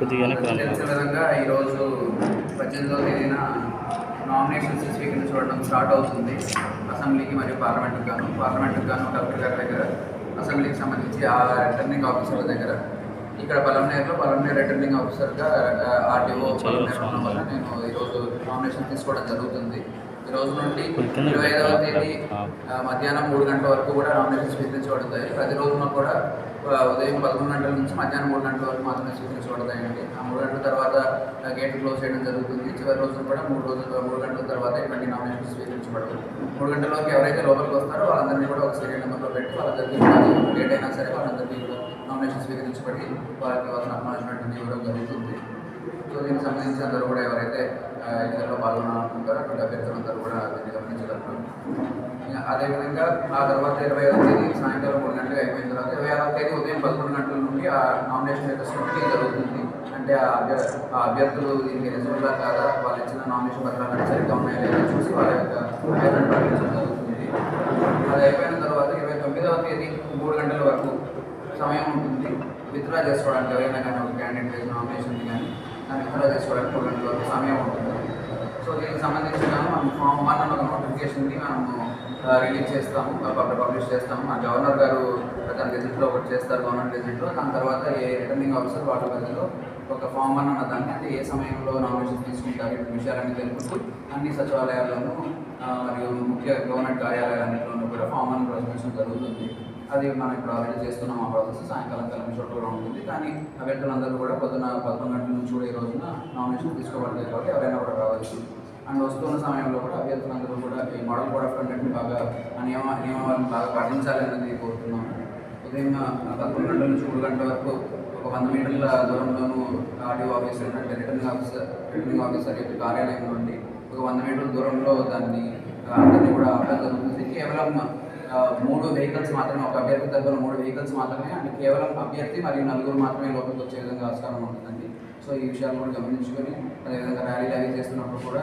కొద్దిగానే విధంగా ఈరోజు పద్దెనిమిదవ తేదీన నామినేషన్స్ స్వీకరించబడడం స్టార్ట్ అవుతుంది. అసెంబ్లీకి మరియు పార్లమెంట్కి గాను పార్లమెంట్కి గాను కలెక్టర్ గారి దగ్గర అసెంబ్లీకి సంబంధించి ఆ రిటర్నింగ్ ఆఫీసర్ల దగ్గర. ఇక్కడ పలంనేరులో పలంనేరు రిటర్నింగ్ ఆఫీసర్గా ఆర్టీఓ పలంనేరు ఉండడం వల్ల నేను ఈరోజు నామినేషన్ తీసుకోవడం జరుగుతుంది. ఈ రోజు నుండి ఇరవై ఐదవ తేదీ మధ్యాహ్నం మూడు గంటల వరకు కూడా నామినేషన్ స్వీకరించబడతాయి ప్రతి రోజున కూడా ఉదయం పదకొండు గంటల నుంచి మధ్యాహ్నం మూడు గంటల వరకు మాత్రమే స్వీకరించబడతాయండి ఆ మూడు గంటల తర్వాత గేట్ క్లోజ్ చేయడం జరుగుతుంది. చివరి రోజున కూడా మూడు రోజులు మూడు గంటల తర్వాత ఇటువంటి నామినేషన్ స్వీకరించబడదు మూడు గంటల వరకు ఎవరైతే లోపలికి వస్తారో వాళ్ళందరినీ కూడా ఒక సీరియల్ నెంబర్లో పెట్టి వాళ్ళందరికీ గేట్ లేట్ అయినా సరే వాళ్ళందరికీ నామినేషన్ స్వీకరించబడి వాళ్ళకి వాళ్ళ అక్నాలజ్మెంట్ అనేది ఇవ్వడం జరుగుతుంది. సో దీనికి సంబంధించి అందరూ కూడా ఎవరైతే ఎన్నికల్లో పాల్గొనాలనుకుంటారో అటువంటి అభ్యర్థులందరూ కూడా దీన్ని గమనించగలరు. అదేవిధంగా ఆ తర్వాత ఇరవై ఐదవ తేదీ సాయంకాలం మూడు గంటలకు అయిపోయిన తర్వాత ఇరవై ఆరవ తేదీ ఉదయం పదకొండు గంటల నుండి ఆ నామినేషన్ యొక్క స్క్రూటినీ జరుగుతుంది. అంటే ఆ ఆ అభ్యర్థులు దీనికి ఎలిజిబుల్గా కాదా? వాళ్ళు ఇచ్చిన నామినేషన్ పత్రాలు సరిగ్గా ఉన్నాయా లేదా చూసి వాళ్ళ యొక్క అభ్యర్థులను ప్రకటించడం జరుగుతుంది. అది అయిపోయిన తర్వాత ఇరవై తొమ్మిదవ తేదీ మూడు గంటల వరకు సమయం ఉంటుంది. విత్డ్రా చేసుకోవడానికి ఎవరైనా కానీ ఒక క్యాండిడేట్ నామినేషన్ కానీ దాన్ని విత్డ్రా చేసుకోవడానికి మూడు గంటల వరకు సమయం ఉంటుంది. సో దీనికి సంబంధించి మనం ఫామ్ వన్ అన్న ఒక నోటిఫికేషన్ని మనము రిలీజ్ చేస్తాము పబ్లిక్ పబ్లిష్ చేస్తాము. మా గవర్నర్ గారు తన గెజిట్లో ఒకటి చేస్తారు గవర్నమెంట్ గెజిట్లో దాని తర్వాత ఏ రిటర్నింగ్ ఆఫీసర్ వాళ్ళ పరిధిలో ఒక ఫామ్ అని అన్న దాన్ని అంటే ఏ సమయంలో నామినేషన్ తీసుకుంటారు ఇటు విషయాలన్నీ తెలుపుతూ అన్ని సచివాలయాల్లోనూ మరియు ముఖ్య గవర్నమెంట్ కార్యాలయాలన్నింటిలోనూ కూడా ఫామ్ అని ప్రశ్నించడం జరుగుతుంది. అది మనం ఇప్పుడు ఆల్రెడీ చేస్తున్నాం ఆ ప్రాసెస్ సాయంకాలం కలిపి చోట కూడా ఉంటుంది. కానీ అభ్యర్థులందరూ కూడా పొద్దున పదకొండు గంటల నుంచి కూడా ఈ రోజున నామినేషన్ తీసుకోబడతాయి కాబట్టి ఎవరైనా కూడా రావచ్చు. అండ్ వస్తున్న సమయంలో కూడా అభ్యర్థులందరూ కూడా ఈ మోడల్ కోడ్ ఆఫ్ కండక్ట్ని బాగా ఆ నియమ నియమాలను బాగా పాటించాలి అనేది కోరుతున్నాము ఉదయం పదకొండు గంటల నుంచి మూడు గంటల వరకు ఒక వంద మీటర్ల దూరంలోనూ ఆర్డీఓ ఆఫీసర్ అంటే రిటర్నింగ్ ఆఫీసర్ రిటర్నింగ్ ఆఫీసర్ యొక్క కార్యాలయం నుండి ఒక వంద మీటర్ల దూరంలో దాన్ని అందరినీ కూడా ఆపడం జరుగుతుంది. కేవలం మూడు వెహికల్స్ మాత్రమే ఒక అభ్యర్థి తరపున మూడు వెహికల్స్ మాత్రమే అండ్. కేవలం అభ్యర్థి మరియు నలుగురు మాత్రమే లోపలికి వచ్చే విధంగా ఆస్కారం ఉంటుందండి. సో ఈ విషయాలు కూడా గమనించుకొని అదేవిధంగా ర్యాలీలు అవి చేస్తున్నప్పుడు కూడా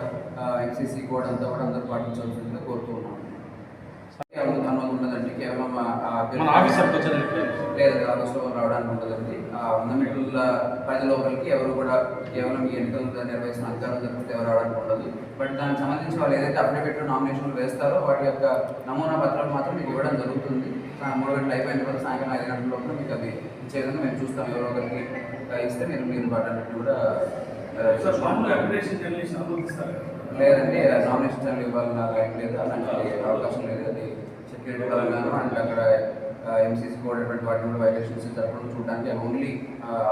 ఎన్సీసీ కోడ్ అంతా కూడా అందరూ పాటించాల్సిందిగా కోరుతూ ఉన్నాం. అనుమతి ఉండదండి కేవలం మన ఆఫీసర్కి లేదు ఆఫీస్లో రావడానికి ఉండదండి ఆ వంద మీటర్ల పరిధి లోపలికి ఎవరు కూడా కేవలం ఈ ఎన్నికలు నిర్వహిస్తున్న అధికారులు తప్పితే ఎవరు రావడానికి ఉండదు. బట్ దానికి సంబంధించి వాళ్ళు ఏదైతే అఫిడవిట్ నామినేషన్లు వేస్తారో వాటి యొక్క నమూనా పత్రాలు మాత్రం మీకు ఇవ్వడం జరుగుతుంది. మూడు గంటలు అయిపోయిన తర్వాత సాయంకాలం ఐదు గంటల లోపల మీకు అవి ఇచ్చే విధంగా మేము చూస్తాం. ఎవరో ఒకరికి ఇస్తే మీరు మీరు వాటన్నిటిని కూడా. లేదండి నామినేషన్ ఇవ్వాలని నాకు లేదు అలాంటి అవకాశం లేదు. అది సెక్యూరిటీ పరంగాను అండ్ అక్కడ ఎంసీసీ కోడ్ అటువంటి వాటిని కూడా వైలేషన్స్ జరగడం చూడడానికి ఓన్లీ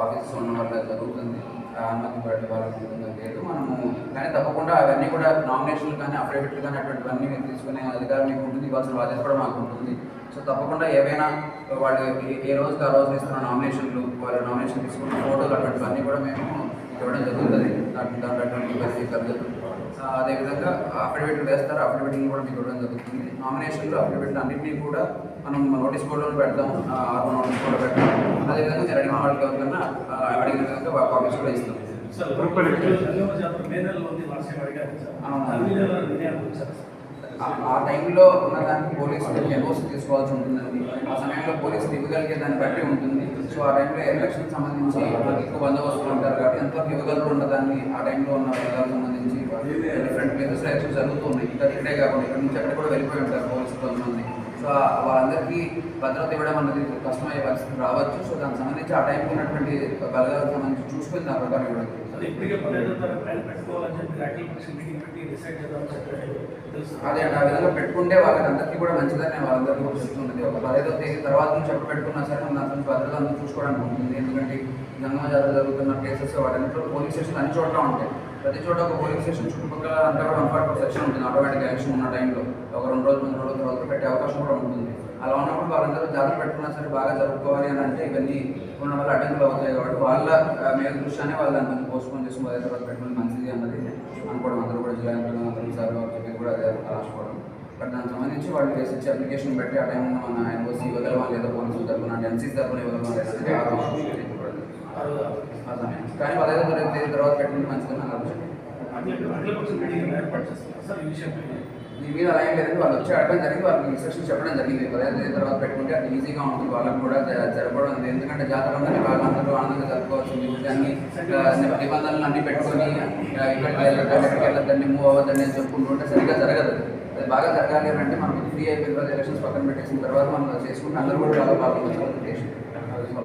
ఆఫీసెస్ ఉన్న వల్ల జరుగుతుంది. అనుమతి బట్టి వాళ్ళకి ఉంటుందని లేదు. మనము కానీ తప్పకుండా అవన్నీ కూడా నామినేషన్లు కానీ అఫిడవిట్లు కానీ అటువంటివన్నీ మీరు తీసుకునే అధికారం మీకు ఉంటుంది. ఇవ్వాల్సిన బాధ్యత కూడా మాకు ఉంటుంది. సో తప్పకుండా ఏవైనా వాళ్ళు ఏ- రోజుకి ఆ రోజు ఇస్తున్న నామినేషన్లు వాళ్ళ నామినేషన్ తీసుకున్న ఫోటోలు అటువంటివన్నీ కూడా మేము ఇవ్వడం జరుగుతుంది. దాంట్లో దాంట్లో అటువంటి పరిస్థితి కలగదు అదేవిధంగా అఫిడవిట్లు వేస్తారు అఫిడవిట్లు కూడా మీకు ఇవ్వడం జరుగుతుంది నామినేషన్లు అఫిడవిట్లు అన్నింటినీ కూడా మనం నోటీస్ బోర్డులో పెడతాం ఆర్ఓ నోటీస్ బోర్డు పెడతాం అదేవిధంగా వాళ్ళకి ఎవరికన్నా ఆ, అడిగిన విధంగా కాపీస్ కూడా ఇస్తాం సార్ అవును. ఆ- టైంలో టైంలో ఉన్నదానికి పోలీసులు ఎన్ఓసి తీసుకోవాల్సి ఉంటుందండి. ఆ సమయంలో పోలీసులు ఇవ్వగలిగే దాన్ని బట్టి ఉంటుంది. సో ఆ టైంలో ఎలక్షన్ సంబంధించి మనకి ఎక్కువ బందోబస్తులు ఉంటారు కాబట్టి ఎంతో ఇవ్వగలరు ఉన్నదాన్ని ఆ టైంలో ఉన్న పిల్లలకు సంబంధించి డిఫరెంట్ ప్లేసెస్ ఎలక్షన్ జరుగుతున్నాయి ఇక్కడ ఇక్కడే కాకుండా ఇక్కడ నుంచి అక్కడ కూడా వెళ్ళిపోయి ఉంటారు పోలీసులు కొంతమంది. సో వాళ్ళందరికీ భద్రత ఇవ్వడం అన్నది కష్టమయ్యే పరిస్థితి రావచ్చు. సో దానికి సంబంధించి ఆ టైంకి ఉన్నటువంటి బలగాలకు సంబంధించి చూసుకుని దాని ప్రకారం ఇవ్వడం అదే అండి, ఆ విధంగా పెట్టుకుంటే వాళ్ళకి అందరికీ కూడా మంచిదని నేను వాళ్ళందరికీ కూడా చెప్తున్నది ఒక పదహైదో తేదీ తర్వాత నుంచి ఎప్పుడు పెట్టుకున్నా సరే మనం దాని నుంచి భద్రత అందరూ చూసుకోవడానికి ఉంటుంది. ఎందుకంటే గంగమ్మ జాతర జరుగుతున్న ప్లేసెస్ వాటన్నింటిలో పోలీస్ స్టేషన్ అన్ని చోట్ల ఉంటాయి. ప్రతి చోట ఒక పోలీస్ స్టేషన్ చుట్టుపక్కల అంతా కూడా వన్ ఫార్టీ సెక్షన్ ఉంటుంది. ఆటోమేటిక్ ఎలక్షన్ ఉన్న టైంలో ఒక రెండు రోజులు మూడు రోజుల తర్వాత పెట్టే అవకాశం కూడా ఉంటుంది. అలా ఉన్నప్పుడు వాళ్ళందరూ జాతర పెట్టుకున్నా సరే బాగా జరుపుకోవాలి అని అంటే ఇవన్నీ ఉండడం వల్ల అడ్డంకులు అవుతాయి కాబట్టి వాళ్ళ ఆ, మేలు దృష్ట్యానే వాళ్ళు దాన్ని కొంచెం పోస్ట్పోన్ చేసి మొదటి తర్వాత పెట్టుకుని మంచిది అన్నది అనుకోవడం అందరూ కూడా జిల్లా యంత్రాంగం అందరూ సార్ చెప్పి కూడా అదే రాసుకోవడం బట్ దానికి సంబంధించి వాళ్ళు వేసి ఇచ్చే అప్లికేషన్ బట్టి ఆ టైం మన ఎన్ఓసి ఇవ్వగలమా లేదా పోలీసులు తరపున అంటే ఎన్సీసీ తరపున ఇవ్వగలమా లేదా కానీ పదహైదు తరగతి తర్వాత పెట్టుకుంటే మంచిదని నాకు ఆలోచన దీని మీద అలా ఏం లేదు వాళ్ళు వచ్చి అడగడం జరిగింది వాళ్ళకి ఇన్స్ట్రక్షన్ చెప్పడం జరిగింది. పదహైదు తర్వాత పెట్టుకుంటే అది ఈజీగా ఉంటుంది. వాళ్ళకి కూడా జ- జరపడం ఎందుకంటే జాతర ఉందని వాళ్ళందరూ ఆనందంగా జరుపుకోవాల్సింది. దాన్ని నిబంధనలు అన్ని పెట్టుకొని ఇక్కడికి వెళ్ళద్దండి మూవ్ అవ్వద్దండి అని చెప్పుకుంటుంటే సరిగ్గా జరగదు. అది బాగా జరగాలి అంటే మనం ఫ్రీ అయిపోయిన తర్వాత ఎలక్షన్స్ పక్కన పెట్టేసిన తర్వాత మనం చేసుకుంటే అందరూ కూడా బాగా పాల్గొనవచ్చు